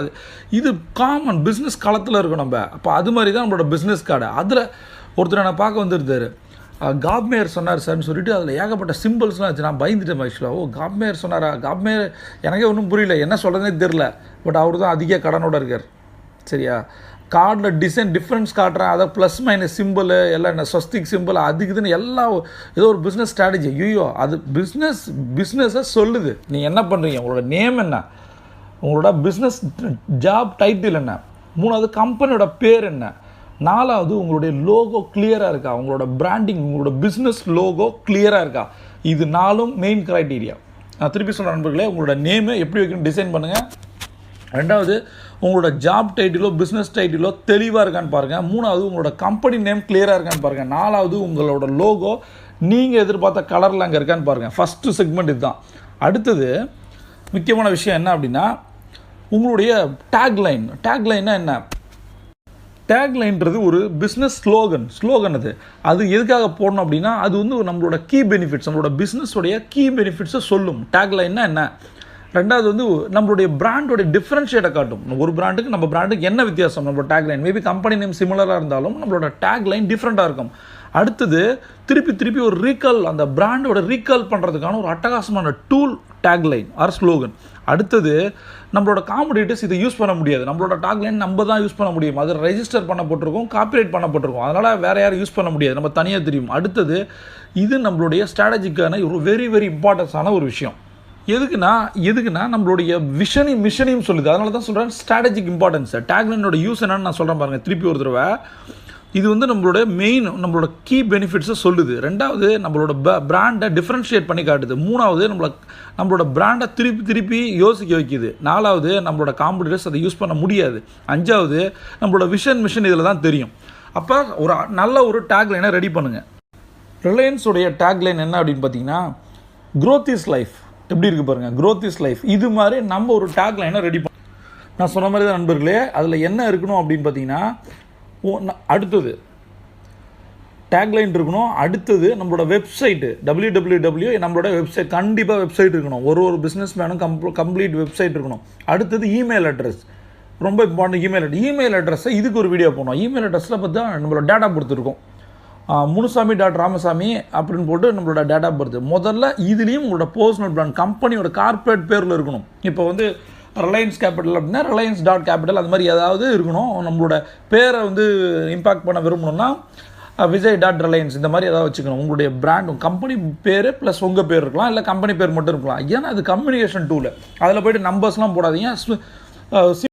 அது இது common business களத்தில் இருக்கும் நம்ம. அப்போ அது மாதிரி தான் நம்மளோட பிஸ்னஸ் கார்டு அதில் ஒருத்தர் நான் பார்க்க வந்திருந்தார். காப்மேயர் சொன்னார் சார்னு சொல்லிட்டு அதில் ஏகப்பட்ட சிம்பிள்ஸ்லாம் வச்சு நான் பயந்துட்டேன் ஆக்சுவலாக ஓ காப்மேயர் சொன்னாரா? காப்மேயர் எனக்கே ஒன்றும் புரியல. என்ன சொல்கிறதே தெரில பட் அவர் தான் அதிக கடனோட இருக்கார். சரியா? கார்டில் டிசைன் டிஃப்ரென்ஸ் காட்டுறேன். அதை ப்ளஸ் மைனஸ் சிம்பிள் எல்லாம் என்ன ஸ்வஸ்திக் சிம்பிள் அதுக்கு இதுன்னு எல்லாம் ஏதோ ஒரு பிஸ்னஸ் ஸ்ட்ராட்டஜி ஐயோ அது பிஸ்னஸ் பிஸ்னஸை சொல்லுது. நீங்கள் என்ன பண்ணுறீங்க உங்களோட நேம் என்ன? உங்களோட பிஸ்னஸ் ஜாப் டைட்டில் என்ன? மூணாவது கம்பெனியோட பேர் என்ன? நாலாவது உங்களுடைய லோகோ கிளியராக இருக்கா? உங்களோட பிராண்டிங் உங்களோட பிஸ்னஸ் லோகோ கிளியராக இருக்கா? இது நாலும் மெயின் க்ரைட்டீரியா நான் திருப்பி சொல்கிற நண்பர்களே உங்களோட நேமு எப்படி வைக்கணும் டிசைன் பண்ணுங்கள் ரெண்டாவது உங்களோட ஜாப் டைட்டிலோ பிஸ்னஸ் டைட்டிலோ தெளிவாக இருக்கான்னு பாருங்கள் மூணாவது உங்களோட கம்பெனி நேம் கிளியராக இருக்கான்னு பாருங்கள் நாலாவது உங்களோட லோகோ நீங்கள் எதிர்பார்த்த கலரில் அங்கே இருக்கான்னு பாருங்கள் ஃபஸ்ட்டு செக்மெண்ட் இதுதான். அடுத்தது முக்கியமான விஷயம் என்ன அப்படின்னா உங்களுடைய டேக்லைன் டேக்லைன்னா என்ன? டேக்லைன்றது ஒரு பிஸ்னஸ் ஸ்லோகன் ஸ்லோகன் அது. அது எதுக்காக போடணும் அப்படின்னா அது வந்து நம்மளோட கீ பெனிஃபிட்ஸ் நம்மளோட பிஸ்னஸோடைய கீ பெனிஃபிட்ஸை சொல்லும். டேக்லைன்னா என்ன? ரெண்டாவது வந்து நம்மளுடைய பிராண்டோடைய டிஃப்ரென்ஷியேட்டை காட்டும். ஒரு பிராண்டுக்கு நம்ம பிராண்டுக்கு என்ன வித்தியாசம்? நம்மளோட டேக்லைன் மேபி கம்பெனி நேம் சிமிலராக இருந்தாலும் நம்மளோட டேக்லைன் டிஃப்ரெண்ட்டாக இருக்கும். அடுத்தது திருப்பி திருப்பி ஒரு ரீகால் அந்த பிராண்டோட ரீகால் பண்ணுறதுக்கான ஒரு அட்டகாசமான டூல் டேக்லைன் ஆர் ஸ்லோகன் அடுத்தது நம்மளோட காம்படிட்டர்ஸ் இதை யூஸ் பண்ண முடியாது. நம்மளோட டாக்லைன் நம்ம தான் யூஸ் பண்ண முடியும். அது ரெஜிஸ்டர் பண்ணப்பட்டிருக்கும் காப்பிரைட் பண்ணப்பட்டிருக்கும். அதனால் வேறு யாரும் யூஸ் பண்ண முடியாது. நம்ம தனியாக தெரியும். அடுத்தது இது நம்மளுடைய ஸ்ட்ராட்டஜிக்கான ஒரு வெரி வெரி இம்பார்ட்டன்ஸான ஒரு விஷயம். எதுக்குன்னா எதுக்குன்னா நம்மளுடைய விஷனையும் மிஷனையும் சொல்லுது. அதனால தான் சொல்கிறேன் ஸ்ட்ராட்டஜிக் இம்பார்ட்டன்ஸ் டேக்லைனோட யூஸ் என்னன்னு நான் சொல்கிறேன் பாருங்கள் திருப்பி ஒரு தடவை. இது வந்து நம்மளோட மெயின் நம்மளோட கீ பெனிஃபிட்ஸை சொல்லுது. ரெண்டாவது நம்மளோட பிராண்டை டிஃப்ரென்ஷியேட் பண்ணி காட்டுது. மூணாவது நம்மளை நம்மளோட பிராண்டை திருப்பி திருப்பி யோசிக்க வைக்குது. நாலாவது நம்மளோட காம்படிட்டர்ஸ் அதை யூஸ் பண்ண முடியாது. அஞ்சாவது நம்மளோட விஷன் மிஷன் இதில் தான் தெரியும். அப்போ ஒரு நல்ல ஒரு டேக்லைனை ரெடி பண்ணுங்கள் ரிலையன்ஸுடைய டேக்லைன் என்ன அப்படின்னு பார்த்தீங்கன்னா க்ரோத் இஸ் லைஃப் எப்படி இருக்குது பாருங்கள் க்ரோத் இஸ் லைஃப் இது மாதிரி நம்ம ஒரு டேக்லைனை ரெடி பண்ண நான் சொன்ன மாதிரி தான் நண்பர்களே அதில் என்ன இருக்கணும் அப்படின்னு பார்த்தீங்கன்னா அடுத்தது. டேக்லைன் இருக்கணும். அடுத்தது நம்மளோட வெப்சைட்டு டபிள்யூ டபிள்யூ டபிள்யூ நம்மளோட வெப்சைட் கண்டிப்பாக வெப்சைட் இருக்கணும். ஒரு ஒரு பிஸ்னஸ் மேனும் கம் கம்ப்ளீட் வெப்சைட் இருக்கணும். அடுத்தது இமெயில் அட்ரஸ் ரொம்ப இம்பார்ட்டன்ட் இமெயில் அட்ரஸ் இமெயில் அட்ரஸை இதுக்கு ஒரு வீடியோ போனோம் இமெயில் அட்ரஸில் பார்த்தா நம்மளோட டேட்டா கொடுத்துருக்கோம் முனுசாமி டாட் ராமசாமி அப்படின்னு போட்டு நம்மளோட டேட்டா பர்த் முதல்ல இதுலேயும் உங்களோட பர்சனல் பிராண்ட் கம்பெனியோட கார்பரேட் பேரில் இருக்கணும். இப்போ வந்து ரிலையன்ஸ் கேபிட்டல் அப்படின்னா ரிலையன்ஸ் டாட் கேபிட்டல் அது மாதிரி ஏதாவது இருக்கணும். நம்மளோட பேரை வந்து இம்பேக்ட் பண்ண விரும்பணும்னா விஜய் டாட் ரிலையன்ஸ் இந்த மாதிரி ஏதாவது வச்சுக்கணும். உங்களுடைய பிராண்ட் கம்பெனி பேர் ப்ளஸ் உங்கள் பேர் இருக்கலாம் இல்லை கம்பெனி பேர் மட்டும் இருக்கலாம். ஏன்னா அது கம்யூனிகேஷன் டூலு அதில் போய்ட்டு நம்பர்ஸ்லாம் போடாதீங்க.